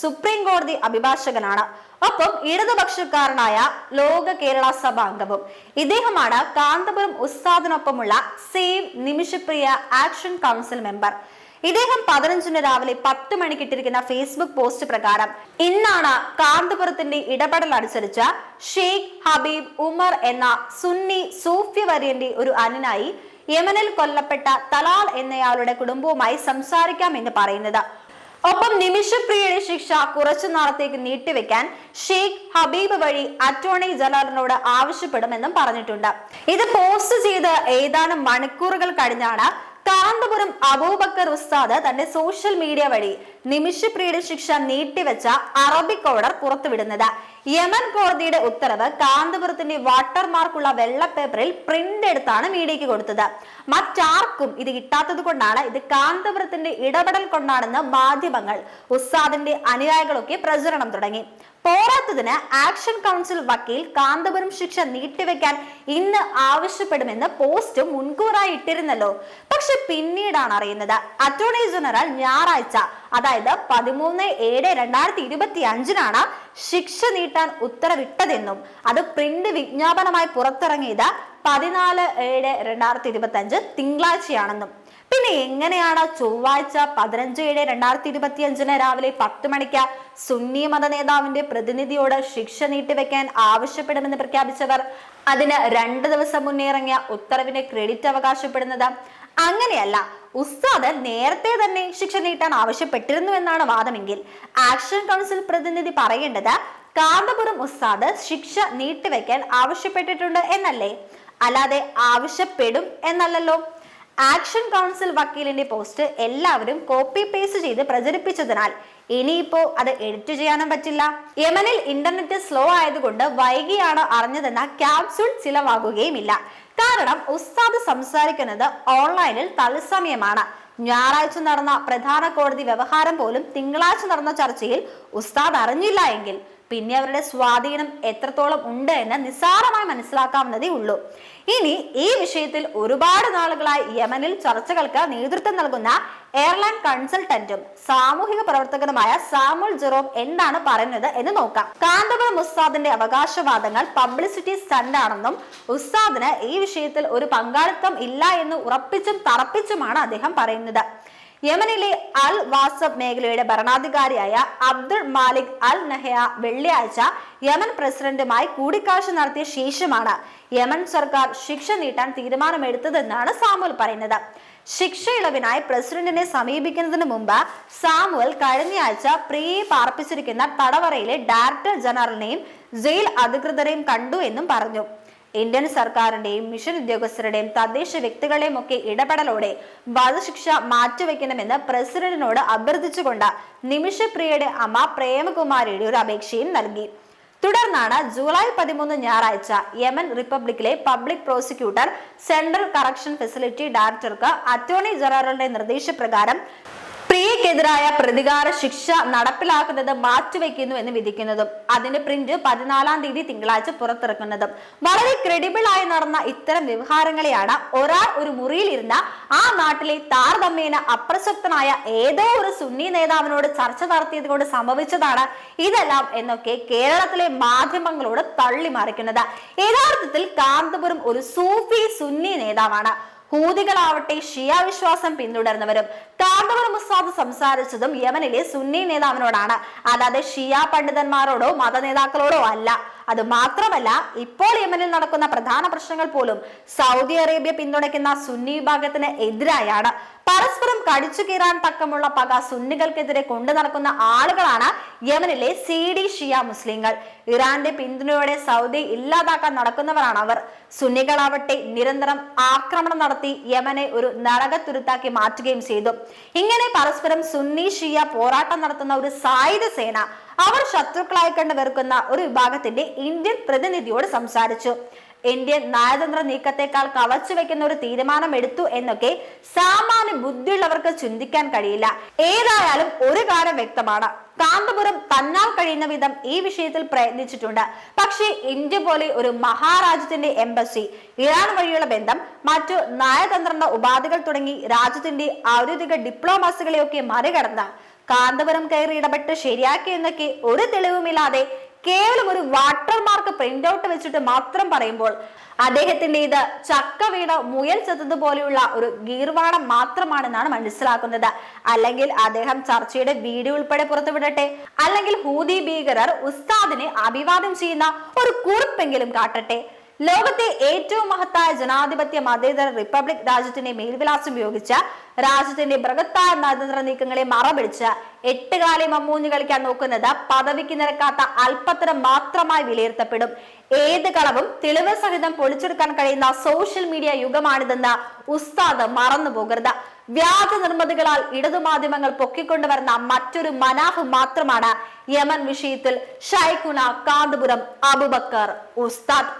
Supreme കോടതി അഭിഭാഷകനാണ്. ഒപ്പം ഇടതുപക്ഷക്കാരനായ ലോക കേരള സഭ അംഗവും. ഇദ്ദേഹമാണ് Kanthapuram ഉസ്താദിനൊപ്പമുള്ള save Nimishapriya action council member ഇദ്ദേഹം പതിനഞ്ചിന് രാവിലെ പത്ത് മണിക്ക് ഇട്ടിരിക്കുന്ന ഫേസ്ബുക്ക് പോസ്റ്റ് പ്രകാരം ഇന്നാണ് കാന്തപുരത്തിന്റെ ഇടപെടൽ അനുസരിച്ച് ഷെയ്ഖ് ഹബീബ് ഉമർ എന്ന സുന്നി സൂഫി വര്യന്റെ ഒരു അനുനായി യമനിൽ കൊല്ലപ്പെട്ട തലാൽ എന്നയാളുടെ കുടുംബവുമായി സംസാരിക്കാം എന്ന് പറയുന്നത്. ഒപ്പം നിമിഷപ്രിയയുടെ ശിക്ഷ കുറച്ചു നാളത്തേക്ക് നീട്ടിവെക്കാൻ ഷെയ്ഖ് ഹബീബ് വഴി അറ്റോർണി ജനറലിനോട് ആവശ്യപ്പെടുമെന്നും പറഞ്ഞിട്ടുണ്ട്. ഇത് പോസ്റ്റ് ചെയ്ത് ഏതാനും മണിക്കൂറുകൾ കഴിഞ്ഞാണ് കാന്തപുരം അബൂബക്കർ ഉസ്താദ് തന്റെ സോഷ്യൽ മീഡിയ വഴി നിമിഷപ്രിയയുടെ ശിക്ഷ നീട്ടിവെച്ച അറബിക് ഓർഡർ പുറത്തുവിടുന്നത്. യമൻ കോടതിയുടെ ഉത്തരവ് കാന്തപുരത്തിന്റെ വാട്ടർമാർക്കുള്ള വെള്ള പേപ്പറിൽ പ്രിന്റ് എടുത്താണ് മീഡിയയ്ക്ക് കൊടുത്തത്. മറ്റാർക്കും ഇത് കിട്ടാത്തത് കൊണ്ടാണ് ഇത് കാന്തപുരത്തിന്റെ ഇടപെടൽ കൊണ്ടാണെന്ന് മാധ്യമങ്ങൾ ഉസ്താദിന്റെ അനുയായികളൊക്കെ പ്രചരണം തുടങ്ങി. പോരാത്തതിന് ആക്ഷൻ കൗൺസിൽ വക്കീൽ കാന്തപുരം ശിക്ഷ നീട്ടിവെക്കാൻ ഇന്ന് ആവശ്യപ്പെടുമെന്ന് പോസ്റ്റ് മുൻകൂറായി ഇട്ടിരുന്നല്ലോ. പക്ഷെ പിന്നീടാണ് അറിയുന്നത്. അറ്റോർണി ജനറൽ ഞായറാഴ്ച അതായത് പതിമൂന്ന് ഏഴ് രണ്ടായിരത്തി ഇരുപത്തി അഞ്ചിനാണ് ശിക്ഷ നീട്ടാൻ ഉത്തരവിട്ടതെന്നും അത് പ്രിന്റ് വിജ്ഞാപനമായി പുറത്തിറങ്ങിയത് പതിനാല് ഏഴ് രണ്ടായിരത്തി ഇരുപത്തി അഞ്ച് തിങ്കളാഴ്ചയാണെന്നും. പിന്നെ എങ്ങനെയാണ് ചൊവ്വാഴ്ച പതിനഞ്ച് ഏഴ് രണ്ടായിരത്തി ഇരുപത്തി അഞ്ചിന് രാവിലെ പത്ത് മണിക്ക് സുന്നി മത നേതാവിന്റെ പ്രതിനിധിയോട് ശിക്ഷ നീട്ടിവെക്കാൻ ആവശ്യപ്പെടുമെന്ന് പ്രഖ്യാപിച്ചവർ. അതിന് രണ്ട് ദിവസം മുന്നേ ഇറങ്ങിയ ഉത്തരവിന് ക്രെഡിറ്റ് അവകാശപ്പെടുന്നത് അങ്ങനെയല്ല ഉസ്താദ് നേരത്തെ തന്നെ ശിക്ഷ നീട്ടാൻ ആവശ്യപ്പെട്ടിരുന്നു എന്നാണ് വാദമെങ്കിൽ ആക്ഷൻ കൗൺസിൽ പ്രതിനിധി പറയേണ്ടത് കാന്തപുരം ഉസ്താദ് ശിക്ഷ നീട്ടിവെക്കാൻ ആവശ്യപ്പെട്ടിട്ടുണ്ട് എന്നല്ലേ? അല്ലാതെ ആവശ്യപ്പെടും എന്നല്ലല്ലോ. ആക്ഷൻ കൗൺസിൽ വക്കീലിന്റെ പോസ്റ്റ് എല്ലാവരും കോപ്പി പേസ്റ്റ് ചെയ്ത് പ്രചരിപ്പിച്ചതിനാൽ ഇനിയിപ്പോ അത് എഡിറ്റ് ചെയ്യാനും പറ്റില്ല. യമനിൽ ഇന്റർനെറ്റ് സ്ലോ ആയതുകൊണ്ട് വൈകിയാണ് അറിഞ്ഞതെന്ന ക്യാപ്സ്യൂൾ ചിലവാകുകയുമില്ല. കാരണം ഉസ്താദ് സംസാരിക്കുന്നത് ഓൺലൈനിൽ തത്സമയമാണ്. ഞായറാഴ്ച നടന്ന പ്രധാന കോടതി വ്യവഹാരം പോലും തിങ്കളാഴ്ച നടന്ന ചർച്ചയിൽ ഉസ്താദ് അറിഞ്ഞില്ല എങ്കിൽ പിന്നെ അവരുടെ സ്വാധീനം എത്രത്തോളം ഉണ്ട് എന്ന് നിസ്സാരമായി മനസ്സിലാക്കാവുന്നതേ ഉള്ളൂ. ഇനി ഈ വിഷയത്തിൽ ഒരുപാട് നാളുകളായി യമനിൽ ചർച്ചകൾക്ക് നേതൃത്വം നൽകുന്ന എയർലൈൻ കൺസൾട്ടന്റും സാമൂഹിക പ്രവർത്തകനുമായ സാമുൽ ജെറോം എന്താണ് പറയുന്നത് എന്ന് നോക്കാം. കാന്തപുരം ഉസ്താദിന്റെ അവകാശവാദങ്ങൾ പബ്ലിസിറ്റി സ്റ്റണ്ട് ആണെന്നും ഉസ്താദിന് ഈ വിഷയത്തിൽ ഒരു പങ്കാളിത്തം ഇല്ല എന്ന് ഉറപ്പിച്ചും തറപ്പിച്ചുമാണ് അദ്ദേഹം പറയുന്നത്. യമനിലെ അൽ വാസബ് മേഖലയുടെ ഭരണാധികാരിയായ അബ്ദുൾ മാലിക് അൽ നഹയ വെള്ളിയാഴ്ച യമൻ പ്രസിഡന്റുമായി കൂടിക്കാഴ്ച നടത്തിയ ശേഷമാണ് യമൻ സർക്കാർ ശിക്ഷ നീട്ടാൻ തീരുമാനമെടുത്തതെന്നാണ് സാമുൽ പറയുന്നത്. ശിക്ഷ ഇളവിനായി പ്രസിഡന്റിനെ സമീപിക്കുന്നതിന് മുമ്പ് സാമുൽ കഴിഞ്ഞയാഴ്ച പ്രിയെ പാർപ്പിച്ചിരിക്കുന്ന തടവറയിലെ ഡയറക്ടർ ജനറലിനെയും ജയിൽ അധികൃതരെയും കണ്ടു എന്നും പറഞ്ഞു. ഇന്ത്യൻ സർക്കാരിന്റെയും മിഷൻ ഉദ്യോഗസ്ഥരുടെയും തദ്ദേശ വ്യക്തികളെയും ഒക്കെ ഇടപെടലോടെ വധശിക്ഷ മാറ്റിവെക്കണമെന്ന് പ്രസിഡന്റിനോട് അഭ്യർത്ഥിച്ചുകൊണ്ട് നിമിഷപ്രിയയുടെ അമ്മ പ്രേമകുമാരിയുടെ ഒരു അപേക്ഷയും നൽകി. തുടർന്നാണ് ജൂലൈ പതിമൂന്ന് ഞായറാഴ്ച Yemen റിപ്പബ്ലിക്കിലെ public prosecutor central correction facility ഡയറക്ടർക്ക് അറ്റോർണി ജനറലിന്റെ നിർദ്ദേശപ്രകാരം പ്രിയക്കെതിരായ പ്രതികാര ശിക്ഷ നടപ്പിലാക്കുന്നത് മാറ്റിവെക്കുന്നു എന്ന് വിധിക്കുന്നതും അതിന്റെ പ്രിന്റ് പതിനാലാം തീയതി തിങ്കളാഴ്ച പുറത്തിറക്കുന്നതും. വളരെ ക്രെഡിബിൾ ആയി നടന്ന ഇത്തരം വ്യവഹാരങ്ങളെയാണ് ഒരാൾ ഒരു മുറിയിലിരുന്ന ആ നാട്ടിലെ താരതമ്യേന അപ്രസക്തനായ ഏതോ ഒരു സുന്നി നേതാവിനോട് ചർച്ച നടത്തിയത് കൊണ്ട് സംഭവിച്ചതാണ് ഇതെല്ലാം എന്നൊക്കെ കേരളത്തിലെ മാധ്യമങ്ങളോട് തള്ളി മറിക്കുന്നത് യഥാർത്ഥത്തിൽ കാന്തപുരം ഒരു സൂഫി സുന്നി നേതാവാണ്. ഹൂതികളാവട്ടെ ഷിയ വിശ്വാസം പിന്തുടർന്നവരും കാന്തപുരം മുസാദ് സംസാരിച്ചതും യമനിലെ സുന്നി നേതാവിനോടാണ്. അല്ലാതെ ഷിയ പണ്ഡിതന്മാരോടോ മത നേതാക്കളോടോ അല്ല. അത് മാത്രമല്ല ഇപ്പോൾ യമനിൽ നടക്കുന്ന പ്രധാന പ്രശ്നങ്ങൾ പോലും സൗദി അറേബ്യ പിന്തുണയ്ക്കുന്ന സുന്നി വിഭാഗത്തിന് എതിരായാണ്. പരസ്പരം കടിച്ചു കീറാൻ തക്കമുള്ള പക സുന്നികൾക്കെതിരെ കൊണ്ടു നടക്കുന്ന ആളുകളാണ് യമനിലെ സി ഡി ഷിയ മുസ്ലിങ്ങൾ. ഇറാന്റെ പിന്തുണയോടെ സൗദി ഇല്ലാതാക്കാൻ നടക്കുന്നവരാണ് അവർ. സുന്നികളാവട്ടെ നിരന്തരം ആക്രമണം നടത്തി യമനെ ഒരു നരകത്തുരുത്താക്കി മാറ്റുകയും ചെയ്തു. ഇങ്ങനെ പരസ്പരം സുന്നി ഷിയ പോരാട്ടം നടത്തുന്ന ഒരു സായുധ സേന അവർ ശത്രുക്കളായി കണ്ട് വെറുക്കുന്ന ഒരു വിഭാഗത്തിന്റെ ഇന്ത്യൻ പ്രതിനിധിയോട് സംസാരിച്ചു. ഇന്ത്യൻ നയതന്ത്ര നീക്കത്തെക്കാൾ കവച്ചു വെക്കുന്ന ഒരു തീരുമാനം എടുത്തു എന്നൊക്കെ സാമാന്യ ബുദ്ധിയുള്ളവർക്ക് ചിന്തിക്കാൻ കഴിയില്ല. ഏതായാലും ഒരു കാര്യം വ്യക്തമാണ്. കാന്തപുരം തന്നാൽ കഴിയുന്ന വിധം ഈ വിഷയത്തിൽ പ്രയത്നിച്ചിട്ടുണ്ട്. പക്ഷേ ഇന്ത്യ പോലെ ഒരു മഹാരാജ്യത്തിന്റെ എംബസി ഇറാൻ വഴിയുള്ള ബന്ധം മറ്റു നയതന്ത്ര ഉപാധികൾ തുടങ്ങി രാജ്യത്തിന്റെ ഔദ്യോഗിക ഡിപ്ലോമസികളെയൊക്കെ മറികടന്ന് കാന്തപുരം കയറി ഇടപെട്ട് ശരിയാക്കി എന്നൊക്കെ ഒരു തെളിവുമില്ലാതെ കേവലം ഒരു വാട്ടർമാർക്ക് പ്രിന്റ് ഔട്ട് വെച്ചിട്ട് മാത്രം പറയുമ്പോൾ അദ്ദേഹത്തിന്റെ ഇത് ചക്ക വീണ മുയൽ ചെത്തതുപോലെയുള്ള ഒരു ഗീർവാണം മാത്രമാണെന്നാണ് മനസ്സിലാക്കുന്നത്. അല്ലെങ്കിൽ അദ്ദേഹം ചർച്ചയുടെ വീഡിയോ ഉൾപ്പെടെ പുറത്തുവിടട്ടെ. അല്ലെങ്കിൽ ഹൂതി ഭീകരർ ഉസ്താദിനെ അഭിവാദ്യം ചെയ്യുന്ന ഒരു കുറിപ്പെങ്കിലും കാട്ടട്ടെ. ലോകത്തെ ഏറ്റവും മഹത്തായ ജനാധിപത്യ മതേതര റിപ്പബ്ലിക് രാജ്യത്തിന്റെ മേൽവിലാസം ഉപയോഗിച്ച രാജ്യത്തിന്റെ ബൃഹത്തായ നയതന്ത്ര നീക്കങ്ങളെ മറപിടിച്ച് എട്ടുകാലി മമ്മൂഞ്ഞ് കളിക്കാൻ നോക്കുന്നത് പദവിക്ക് നിരക്കാത്ത അല്പത്തരം മാത്രമായി വിലയിരുത്തപ്പെടും. ഏത് കളവും തെളിവ് സഹിതം പൊളിച്ചെടുക്കാൻ കഴിയുന്ന സോഷ്യൽ മീഡിയ യുഗമാണിതെന്ന് ഉസ്താദ് മറന്നു പോകരുത്. വ്യാജ നിർമ്മിതികളാൽ ഇടതു മാധ്യമങ്ങൾ പൊക്കിക്കൊണ്ടുവരുന്ന മറ്റൊരു മനാഫ് മാത്രമാണ് യമൻ വിഷയത്തിൽ ഷൈഖുന കാന്തപുരം അബുബക്കർ ഉസ്താദ്.